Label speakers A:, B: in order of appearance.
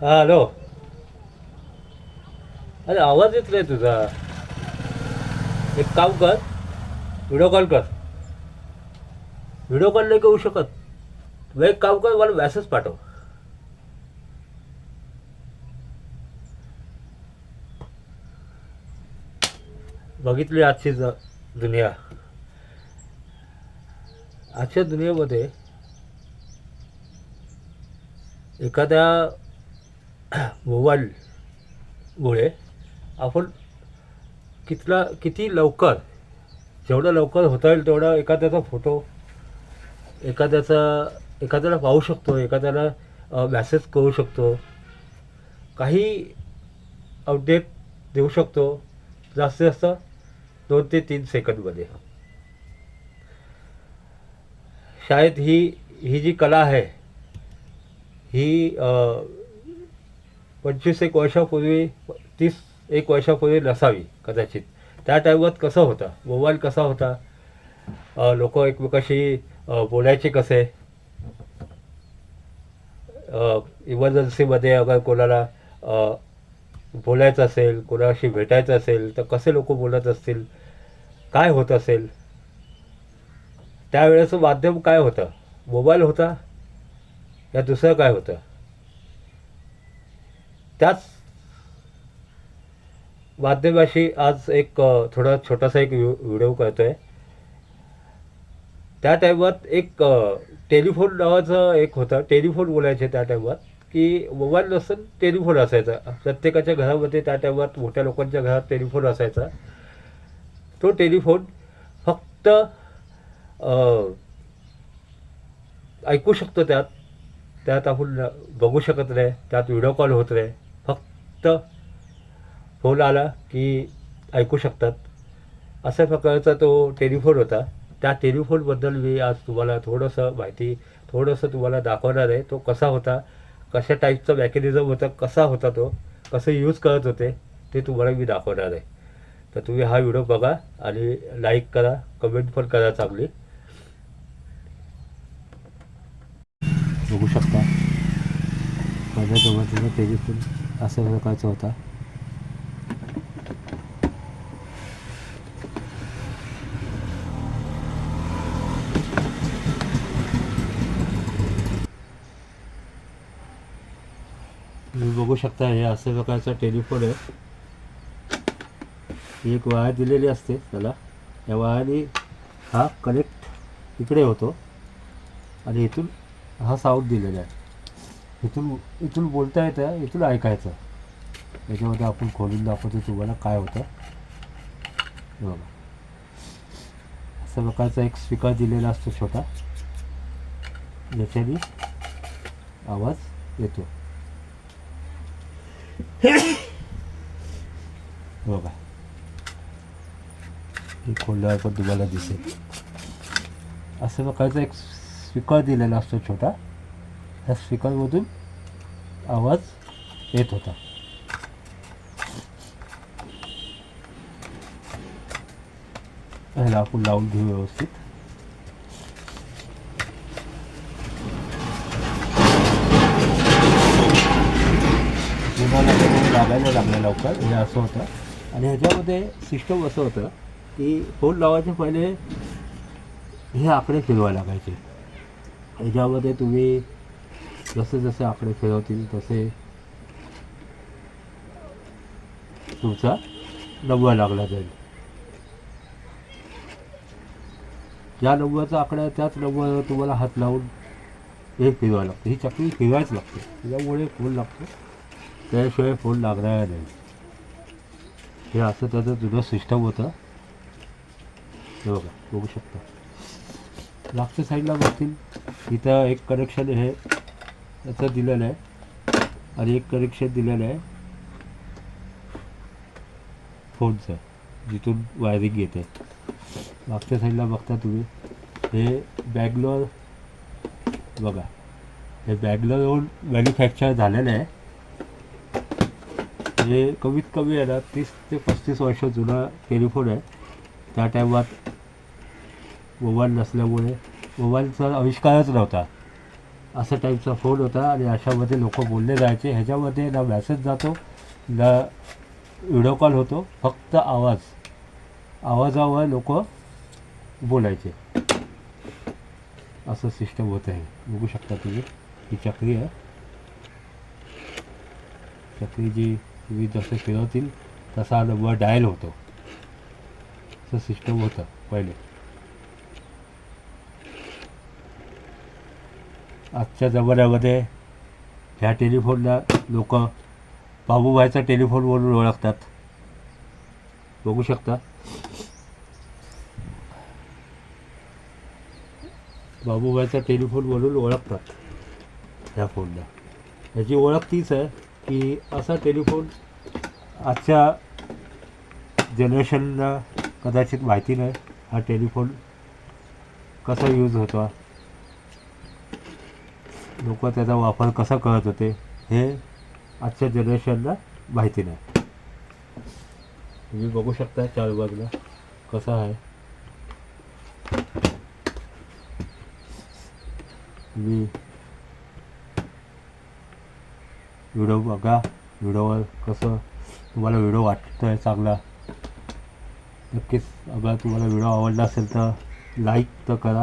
A: हा हॅलो. अरे आवाज येत नाही तुझा. एक काम कर व्हिडिओ कॉल कर. व्हिडिओ कॉल नाही करू शकत. तू एक काम कर मला मॅसेज पाठव. बघितली आजची दुनिया. आजच्या दुनियेमध्ये एखाद्या मोबाईलमुळे आपण कितला किती लवकर जेवढं लवकर होता येईल तेवढा एखाद्याचा फोटो एखाद्याचा एखाद्याला पाहू शकतो एखाद्याला मॅसेज करू शकतो. काही अपडेट देऊ शकतो जास्तीत जास्त दोन ते तीन सेकंदमध्ये शाळेत ही ही जी कला आहे ही आ, पंचवीस एक वर्षापूर्वी तीस एक वर्षापूर्वी नसावी कदाचित. त्या टाईमात कसं होतं? मोबाईल कसा होता? लोक एकमेकाशी बोलायचे कसे? इमर्जन्सीमध्ये अगर कोणाला बोलायचं असेल कोणाशी भेटायचं असेल तर कसे लोक बोलत असतील? काय होत असेल? त्यावेळेचं माध्यम काय होतं? मोबाईल होता? या दुसरं काय होतं? त्याच माध्यमाशी आज एक थोडा छोटासा एक व्हिडिओ करतो आहे त्या टाईमात एक टेलिफोन नावाचं एक होतं. टेलिफोन बोलायचे त्या टाईमात की मोबाईल नसून टेलिफोन असायचा. प्रत्येकाच्या घरामध्ये त्या टाईमात मोठ्या लोकांच्या घरात टेलिफोन असायचा. तो टेलिफोन फक्त ऐकू शकतो त्यात. त्यात आपण बघू शकत नाही. त्यात व्हिडिओ कॉल होत नाही. फक्त फोन आला की ऐकू शकतात. अशा प्रकारचा तो टेलिफोन होता. त्या टेलिफोनबद्दल मी आज तुम्हाला थोडंसं माहिती थोडंसं तुम्हाला दाखवणार आहे. तो कसा होता कशा टाईपचा मॅकॅनिझम होता कसा होता तो कसं यूज करत होते ते तुम्हाला मी दाखवणार आहे. तर तुम्ही हा व्हिडिओ बघा आणि लाईक करा कमेंट पण करा चांगली. बघू शकता. माझ्या जवळ टेलिफोन अशा प्रकारचा होता. तुम्ही बघू शकता हे अशा प्रकारचा टेलिफोन आहे. एक वायर दिलेली असते त्याला. या वायरने हा कनेक्ट इकडे होतो आणि इथून हा साऊथ दिलेला आहे. इथून इथून बोलता येतं इथून ऐकायचं. याच्यामध्ये आपण खोलून दाखवतो तुम्हाला काय होतं. बघा. अशा प्रकारचा एक स्पीकर दिलेला असतो छोटा. ज्याच्याने आवाज येतो. बघा. हे खोलल्यावर पण तुम्हाला दिसेल. अशा प्रकारचा एक स्पीकर दिलेला असतो छोटा. ह्या स्पीकरमधून आवाज येत होता. ह्याला आपण लावून घेऊ व्यवस्थित. लागायला लागलं लवकर हे असं होतं. आणि ह्याच्यामध्ये सिस्टम असं होतं की फोन लावायचे पहिले हे आकडे फिरवायला लागायचे. ह्याच्यामध्ये तुम्ही जसे जसे आकडे फिरवतील तसे तुमचा नंबर लागला जाईल. ज्या नंबरचा आकडा त्याच नंबरवर तुम्हाला हात लावून हे फिरवावं लागतं. ही चक्री फिरवायच लागते. त्याच्यामुळे फोन लागतो. त्याशिवाय फोन लागणार नाही. हे असं त्याचं जुनं सिस्टम होतं. हे बघा बघू शकता. मागच्या साईडला बघतील. इथं एक कनेक्शन हे याचं दिलेलं आहे. आणि एक कनेक्शन दिलेलं आहे. फोनचं जिथून वायरिंग येते. मागच्या साईडला बघता तुम्ही. हे बँगलोर बघा. हे बँगलोरहून मॅन्युफॅक्चर झालेलं आहे. हे कमीत कमी आहे ना तीस ते पस्तीस वर्ष जुना टेलिफोन आहे. त्या टायमात मोबाईल नसल्यामुळे मोबाईलचा आविष्कारच नव्हता. असा टाईपचा फोन होता आणि अशामध्ये लोक बोलले जायचे. ह्याच्यामध्ये ना मॅसेज जातो ना व्हिडिओ कॉल होतो फक्त आवाज. आवाजावर लोक बोलायचे. असं सिस्टम होतं आहे. बघू शकता तुम्ही ही चक्री आहे. चक्री जी तुम्ही जसं फिरवतील तसा नंबर डायल होतो. असं सिस्टम होतं पहिले. आजच्या जमान्यामध्ये ह्या टेलिफोनला लोक बाबूभाईचा टेलिफोन म्हणून ओळखतात. बघू शकता. बाबूभाईचा टेलिफोन म्हणून ओळखतात ह्या फोनला. याची ओळख तीच आहे की असा टेलिफोन आजच्या जनरेशनला कदाचित माहिती नाही हा टेलिफोन कसा यूज होता. लोक त्याचा वापर कसा करत होते हे आजच्या जनरेशनला माहिती नाही. तुम्ही बघू शकता बाजूला कसा आहे. तुम्ही व्हिडिओ बघा व्हिडिओवर कसं तुम्हाला व्हिडिओ वाटतो आहे चांगला. नक्कीच अगर तुम्हाला व्हिडिओ आवडला असेल तर लाईक तर करा.